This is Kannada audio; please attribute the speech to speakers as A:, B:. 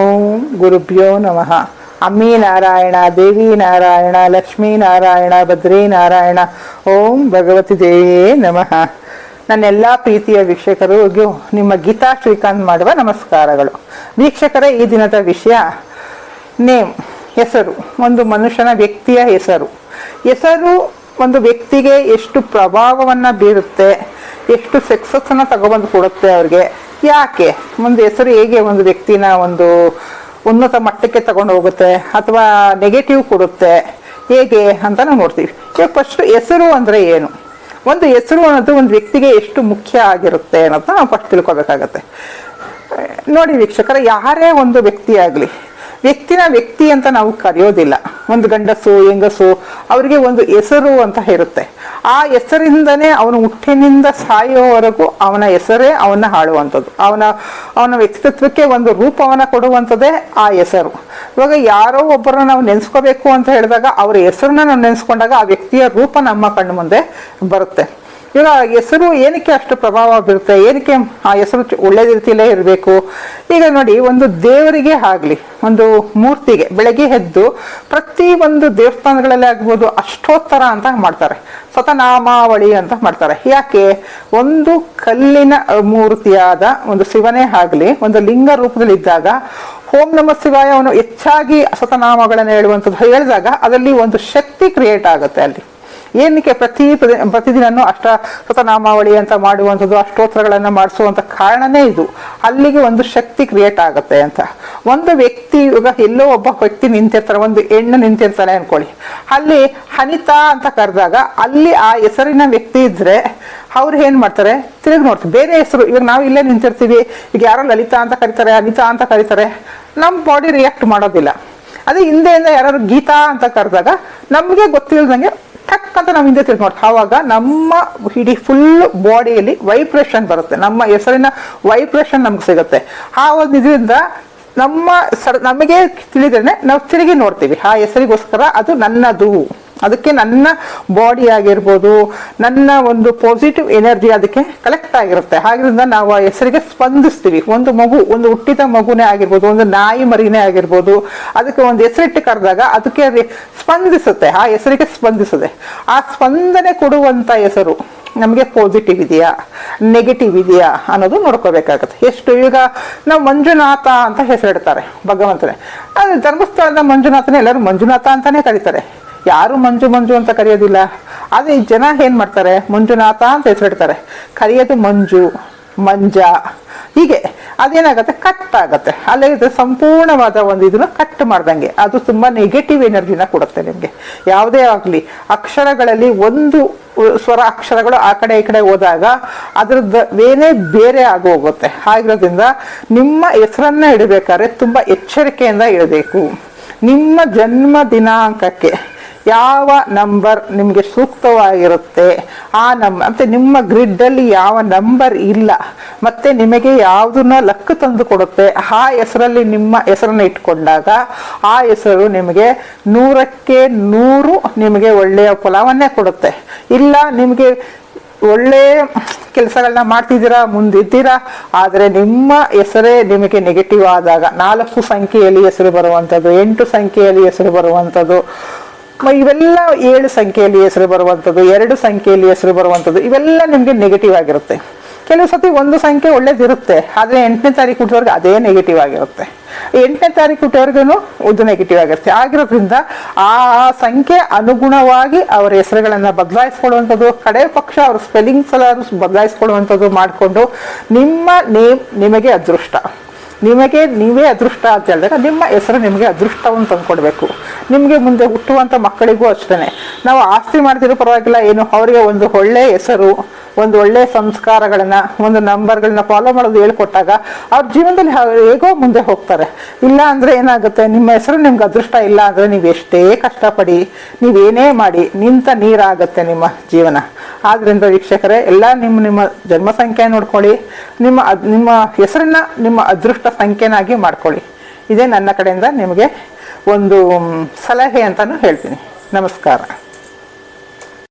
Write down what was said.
A: ಓಂ ಗುರುಭ್ಯೋ ನಮಃ. ಅಮ್ಮಿ ನಾರಾಯಣ ದೇವಿ ನಾರಾಯಣ ಲಕ್ಷ್ಮೀ ನಾರಾಯಣ ಭದ್ರೀ ನಾರಾಯಣ ಓಂ ಭಗವತಿ ದೇವಿಯೇ ನಮಃ. ನನ್ನೆಲ್ಲ ಪ್ರೀತಿಯ ವೀಕ್ಷಕರಿಗೂ ನಿಮ್ಮ ಗೀತಾ ಶ್ರೀಕಾಂತ್ ಮಾಡುವ ನಮಸ್ಕಾರಗಳು. ವೀಕ್ಷಕರೇ, ಈ ದಿನದ ವಿಷಯ, ನೇಮ್, ಹೆಸರು. ಒಂದು ಮನುಷ್ಯನ ವ್ಯಕ್ತಿಯ ಹೆಸರು. ಹೆಸರು ಒಂದು ವ್ಯಕ್ತಿಗೆ ಎಷ್ಟು ಪ್ರಭಾವವನ್ನು ಬೀರುತ್ತೆ, ಎಷ್ಟು ಸಕ್ಸಸ್ಸನ್ನು ತಗೊಬಂದು ಕೊಡುತ್ತೆ ಅವ್ರಿಗೆ. ಯಾಕೆ? ಒಂದು ಹೆಸರು ಹೇಗೆ ಒಂದು ವ್ಯಕ್ತಿನ ಒಂದು ಉನ್ನತ ಮಟ್ಟಕ್ಕೆ ತಗೊಂಡು ಹೋಗುತ್ತೆ ಅಥವಾ ನೆಗೆಟಿವ್ ಕೊಡುತ್ತೆ? ಹೇಗೆ ಅಂತ ನಾವು ನೋಡ್ತೀವಿ. ಈಗ ಫಸ್ಟ್ ಹೆಸರು ಅಂದರೆ ಏನು? ಒಂದು ಹೆಸರು ಅನ್ನೋದು ಒಂದು ವ್ಯಕ್ತಿಗೆ ಎಷ್ಟು ಮುಖ್ಯ ಆಗಿರುತ್ತೆ ಅನ್ನೋದನ್ನ ನಾವು ಫಸ್ಟ್ ತಿಳ್ಕೊಬೇಕಾಗತ್ತೆ. ನೋಡಿ ವೀಕ್ಷಕರ, ಯಾರೇ ಒಂದು ವ್ಯಕ್ತಿ ಆಗಲಿ ವ್ಯಕ್ತಿನ ವ್ಯಕ್ತಿ ಅಂತ ನಾವು ಕರೆಯೋದಿಲ್ಲ. ಒಂದು ಗಂಡಸು, ಹೆಂಗಸು, ಅವರಿಗೆ ಒಂದು ಹೆಸರು ಅಂತ ಇರುತ್ತೆ ಆ ಹೆಸರಿಂದನೇ ಅವನು ಹುಟ್ಟಿನಿಂದ ಸಾಯುವವರೆಗೂ ಅವನ ಹೆಸರೇ ಅವನ್ನ ಹಾಳುವಂಥದ್ದು. ಅವನ ಅವನ ವ್ಯಕ್ತಿತ್ವಕ್ಕೆ ಒಂದು ರೂಪವನ್ನ ಕೊಡುವಂಥದ್ದೇ ಆ ಹೆಸರು. ಇವಾಗ ಯಾರೋ ಒಬ್ಬರನ್ನ ನಾವು ನೆನೆಸ್ಕೋಬೇಕು ಅಂತ ಹೇಳಿದಾಗ ಅವರ ಹೆಸರನ್ನ ನಾವು ನೆನೆಸ್ಕೊಂಡಾಗ ಆ ವ್ಯಕ್ತಿಯ ರೂಪ ನಮ್ಮ ಕಣ್ಣು ಮುಂದೆ ಬರುತ್ತೆ. ಈಗ ಹೆಸರು ಏನಕ್ಕೆ ಅಷ್ಟು ಪ್ರಭಾವ ಬೀರುತ್ತೆ? ಏನಕ್ಕೆ ಆ ಹೆಸರು ಒಳ್ಳೆ ರೀತಿಯಲ್ಲೇ ಇರಬೇಕು? ಈಗ ನೋಡಿ, ಒಂದು ದೇವರಿಗೆ ಆಗಲಿ, ಒಂದು ಮೂರ್ತಿಗೆ ಬೆಳಗ್ಗೆ ಎದ್ದು ಪ್ರತಿ ಒಂದು ದೇವಸ್ಥಾನಗಳಲ್ಲಿ ಆಗ್ಬೋದು ಅಷ್ಟೋತ್ತರ ಅಂತ ಮಾಡ್ತಾರೆ. ಸತನಾಮಾವಳಿ ಅಂತ ಮಾಡ್ತಾರೆ. ಯಾಕೆ? ಒಂದು ಕಲ್ಲಿನ ಮೂರ್ತಿಯಾದ ಒಂದು ಶಿವನೇ ಆಗಲಿ, ಒಂದು ಲಿಂಗ ರೂಪದಲ್ಲಿ ಇದ್ದಾಗ ಓಂ ನಮ ಶಿವಾಯ ಹೆಚ್ಚಾಗಿ ಸತನಾಮಗಳನ್ನು ಹೇಳುವಂಥದ್ದು. ಹೇಳಿದಾಗ ಅದರಲ್ಲಿ ಒಂದು ಶಕ್ತಿ ಕ್ರಿಯೇಟ್ ಆಗುತ್ತೆ ಅಲ್ಲಿ. ಏನಕ್ಕೆ ಪ್ರತಿ ಪ್ರತಿ- ಪ್ರತಿದಿನನೂ ಅಷ್ಟ ಸತನಾಮಾವಳಿ ಅಂತ ಮಾಡುವಂಥದ್ದು, ಅಷ್ಟೋತ್ತರಗಳನ್ನು ಮಾಡಿಸುವಂಥ ಕಾರಣನೇ ಇದು. ಅಲ್ಲಿಗೆ ಒಂದು ಶಕ್ತಿ ಕ್ರಿಯೇಟ್ ಆಗುತ್ತೆ ಅಂತ. ಒಂದು ವ್ಯಕ್ತಿ ಇವಾಗ ಎಲ್ಲೋ ಒಬ್ಬ ವ್ಯಕ್ತಿ ನಿಂತಿರ್ತಾರೆ ಒಂದು ಹೆಣ್ಣು ನಿಂತಿರ್ತಾನೆ ಅನ್ಕೊಳ್ಳಿ. ಅಲ್ಲಿ ಅನಿತಾ ಅಂತ ಕರೆದಾಗ ಅಲ್ಲಿ ಆ ಹೆಸರಿನ ವ್ಯಕ್ತಿ ಇದ್ರೆ ಅವ್ರು ಏನ್ ಮಾಡ್ತಾರೆ? ತಿರುಗಿ ನೋಡ್ತಾರೆ. ಬೇರೆ ಹೆಸರು, ಇವಾಗ ನಾವು ಇಲ್ಲೇ ನಿಂತಿರ್ತೀವಿ, ಈಗ ಯಾರೋ ಲಲಿತಾ ಅಂತ ಕರೀತಾರೆ, ಅನಿತಾ ಅಂತ ಕರೀತಾರೆ ನಮ್ಮ ಬಾಡಿ ರಿಯಾಕ್ಟ್ ಮಾಡೋದಿಲ್ಲ. ಅದೇ ಹಿಂದೆಯಿಂದ ಯಾರು ಗೀತಾ ಅಂತ ಕರೆದಾಗ ನಮಗೆ ಗೊತ್ತಿಲ್ಲದಂಗೆ ಟಕ್ ಅಂತ ನಾವು ಹಿಂದೆ ತಿಳ್ಕೊಂಡು ಆವಾಗ ನಮ್ಮ ಇಡೀ ಫುಲ್ ಬಾಡಿಯಲ್ಲಿ ವೈಬ್ರೇಷನ್ ಬರುತ್ತೆ. ನಮ್ಮ ಹೆಸರಿನ ವೈಬ್ರೇಷನ್ ನಮ್ಗೆ ಸಿಗುತ್ತೆ. ಆ ಒಂದು ಇದರಿಂದ ನಮ್ಮ ಸರ್, ನಮಗೆ ತಿಳಿದ್ರೆ ನಾವು ತಿರುಗಿ ನೋಡ್ತೀವಿ. ಆ ಹೆಸರಿಗೋಸ್ಕರ ಅದು ನನ್ನದು. ಅದಕ್ಕೆ ನನ್ನ ಬಾಡಿ ಆಗಿರ್ಬೋದು, ನನ್ನ ಒಂದು ಪಾಸಿಟಿವ್ ಎನರ್ಜಿ ಅದಕ್ಕೆ ಕಲೆಕ್ಟ್ ಆಗಿರುತ್ತೆ. ಹಾಗಿರಿಂದ ನಾವು ಆ ಹೆಸರಿಗೆ ಸ್ಪಂದಿಸ್ತೀವಿ. ಒಂದು ಮಗು, ಒಂದು ಹುಟ್ಟಿದ ಮಗುನೇ ಆಗಿರ್ಬೋದು, ಒಂದು ನಾಯಿ ಮರಿನೇ ಆಗಿರ್ಬೋದು, ಅದಕ್ಕೆ ಒಂದು ಹೆಸರಿಟ್ಟು ಕರೆದಾಗ ಅದಕ್ಕೆ ಅದು ಸ್ಪಂದಿಸುತ್ತೆ. ಆ ಹೆಸರಿಗೆ ಸ್ಪಂದಿಸುತ್ತೆ. ಆ ಸ್ಪಂದನೆ ಕೊಡುವಂತ ಹೆಸರು ನಮಗೆ ಪಾಸಿಟಿವ್ ಇದೆಯಾ ನೆಗೆಟಿವ್ ಇದೆಯಾ ಅನ್ನೋದು ನೋಡ್ಕೋಬೇಕಾಗುತ್ತೆ. ಎಷ್ಟು ಈಗ ನಾವು ಮಂಜುನಾಥ ಅಂತ ಹೆಸರಿಡ್ತಾರೆ ಭಗವಂತನೇ. ಧರ್ಮಸ್ಥಳದ ಮಂಜುನಾಥನೇ, ಎಲ್ಲರೂ ಮಂಜುನಾಥ ಅಂತಾನೆ ಕರೀತಾರೆ. ಯಾರು ಮಂಜು ಮಂಜು ಅಂತ ಕರೆಯೋದಿಲ್ಲ. ಆದ್ರೆ ಜನ ಏನ್ ಮಾಡ್ತಾರೆ? ಮಂಜುನಾಥ ಅಂತ ಹೆಸರಿಡ್ತಾರೆ. ಕರೆಯೋದು ಮಂಜು, ಮಂಜ. ಹೀಗೆ ಅದೇನಾಗತ್ತೆ? ಕಟ್ ಆಗತ್ತೆ. ಅಲ್ಲೇ ಸಂಪೂರ್ಣವಾದ ಒಂದು ಇದನ್ನ ಕಟ್ ಮಾಡ್ದಂಗೆ. ಅದು ತುಂಬಾ ನೆಗೆಟಿವ್ ಎನರ್ಜಿನ ಕೊಡುತ್ತೆ ನಿಮ್ಗೆ. ಯಾವುದೇ ಆಗ್ಲಿ, ಅಕ್ಷರಗಳಲ್ಲಿ ಒಂದು ಸ್ವರ ಅಕ್ಷರಗಳು ಆ ಕಡೆ ಈ ಕಡೆ ಹೋದಾಗ ಅದ್ರದ್ದು ಏನೇ ಬೇರೆ ಆಗೋಗುತ್ತೆ. ಆಗಿರೋದ್ರಿಂದ ನಿಮ್ಮ ಹೆಸರನ್ನ ಇಡಬೇಕಾದ್ರೆ ತುಂಬಾ ಎಚ್ಚರಿಕೆಯಿಂದ ಇಡಬೇಕು. ನಿಮ್ಮ ಜನ್ಮ ದಿನಾಂಕಕ್ಕೆ ಯಾವ ನಂಬರ್ ನಿಮಗೆ ಸೂಕ್ತವಾಗಿರುತ್ತೆ, ಆ ನಂಬ ಮತ್ತೆ ನಿಮ್ಮ ಗ್ರಿಡ್ಡಲ್ಲಿ ಯಾವ ನಂಬರ್ ಇಲ್ಲ, ಮತ್ತೆ ನಿಮಗೆ ಯಾವುದನ್ನ ಲಕ್ ತಂದು ಕೊಡುತ್ತೆ, ಆ ಹೆಸರಲ್ಲಿ ನಿಮ್ಮ ಹೆಸರನ್ನ ಇಟ್ಕೊಂಡಾಗ, ಆ ಹೆಸರು ನಿಮಗೆ ನೂರಕ್ಕೆ ನೂರು ನಿಮಗೆ ಒಳ್ಳೆಯ ಫಲವನ್ನೇ ಕೊಡುತ್ತೆ. ಇಲ್ಲ ನಿಮಗೆ ಒಳ್ಳೆಯ ಕೆಲಸಗಳನ್ನ ಮಾಡ್ತಿದ್ದೀರಾ, ಮುಂದಿದ್ದೀರಾ, ಆದರೆ ನಿಮ್ಮ ಹೆಸರೇ ನಿಮಗೆ ನೆಗೆಟಿವ್ ಆದಾಗ, ನಾಲ್ಕು ಸಂಖ್ಯೆಯಲ್ಲಿ ಹೆಸರು ಬರುವಂಥದ್ದು ಎಂಟು ಸಂಖ್ಯೆಯಲ್ಲಿ ಹೆಸರು ಬರುವಂಥದ್ದು ಇವೆಲ್ಲ ಏಳು ಸಂಖ್ಯೆಯಲ್ಲಿ ಹೆಸರು ಬರುವಂಥದ್ದು, ಎರಡು ಸಂಖ್ಯೆಯಲ್ಲಿ ಹೆಸರು ಬರುವಂಥದ್ದು, ಇವೆಲ್ಲ ನಿಮಗೆ ನೆಗೆಟಿವ್ ಆಗಿರುತ್ತೆ. ಕೆಲವು ಸತಿ ಒಂದು ಸಂಖ್ಯೆ ಒಳ್ಳೇದಿರುತ್ತೆ, ಆದರೆ ಎಂಟನೇ ತಾರೀಕು ಹುಟ್ಟೋರ್ಗೆ ಅದೇ ನೆಗೆಟಿವ್ ಆಗಿರುತ್ತೆ. ಎಂಟನೇ ತಾರೀಕು ಹುಟ್ಟೋರ್ಗು ಒಂದು ನೆಗೆಟಿವ್ ಆಗಿರುತ್ತೆ. ಆಗಿರೋದ್ರಿಂದ ಆ ಸಂಖ್ಯೆ ಅನುಗುಣವಾಗಿ ಅವರ ಹೆಸರುಗಳನ್ನು ಬದಲಾಯಿಸ್ಕೊಳ್ಳುವಂಥದ್ದು ಕಡೆ ಪಕ್ಷ ಅವ್ರ ಸ್ಪೆಲ್ಲಿಂಗ್ಸ್ ಎಲ್ಲ ಬದಲಾಯಿಸ್ಕೊಳ್ಳುವಂಥದ್ದು ಮಾಡಿಕೊಂಡು ನಿಮ್ಮ ನೇಮ್ ನಿಮಗೆ ಅದೃಷ್ಟ. ನಿಮಗೆ ನೀವೇ ಅದೃಷ್ಟ ಅಂತ ಹೇಳಿದಾಗ ನಿಮ್ಮ ಹೆಸರು ನಿಮಗೆ ಅದೃಷ್ಟವನ್ನು ತಂದುಕೊಡ್ಬೇಕು. ನಿಮಗೆ ಮುಂದೆ ಹುಟ್ಟುವಂಥ ಮಕ್ಕಳಿಗೂ ಅಷ್ಟೇ ನಾವು ಆಸ್ತಿ ಮಾಡ್ತಿರೋ ಪರವಾಗಿಲ್ಲ, ಏನು ಅವರಿಗೆ ಒಂದು ಒಳ್ಳೆಯ ಹೆಸರು, ಒಂದು ಒಳ್ಳೆಯ ಸಂಸ್ಕಾರಗಳನ್ನ, ಒಂದು ನಂಬರ್ಗಳನ್ನ ಫಾಲೋ ಮಾಡೋದು ಹೇಳ್ಕೊಟ್ಟಾಗ ಅವ್ರ ಜೀವನದಲ್ಲಿ ಹೇಗೋ ಮುಂದೆ ಹೋಗ್ತಾರೆ. ಇಲ್ಲ ಅಂದ್ರೆ ಏನಾಗುತ್ತೆ, ನಿಮ್ಮ ಹೆಸರು ನಿಮ್ಗೆ ಅದೃಷ್ಟ ಇಲ್ಲ ಅಂದ್ರೆ ನೀವು ಎಷ್ಟೇ ಕಷ್ಟಪಡಿ ನೀವೇನೇ ಮಾಡಿ ನಿಂತ ನೀರಾಗುತ್ತೆ ನಿಮ್ಮ ಜೀವನ. ಆದ್ರಿಂದ ವೀಕ್ಷಕರೇ, ಎಲ್ಲ ನಿಮ್ಮ ನಿಮ್ಮ ಜನ್ಮ ಸಂಖ್ಯೆ ನೋಡ್ಕೊಳ್ಳಿ, ನಿಮ್ಮ ನಿಮ್ಮ ಹೆಸರನ್ನ ನಿಮ್ಮ ಅದೃಷ್ಟ ಸಂಖ್ಯೆನಾಗಿ ಮಾಡ್ಕೊಳ್ಳಿ. ಇದೇ ನನ್ನ ಕಡೆಯಿಂದ ನಿಮಗೆ ಒಂದು ಸಲಹೆ ಅಂತಾನು ಹೇಳ್ತೀನಿ. ನಮಸ್ಕಾರ.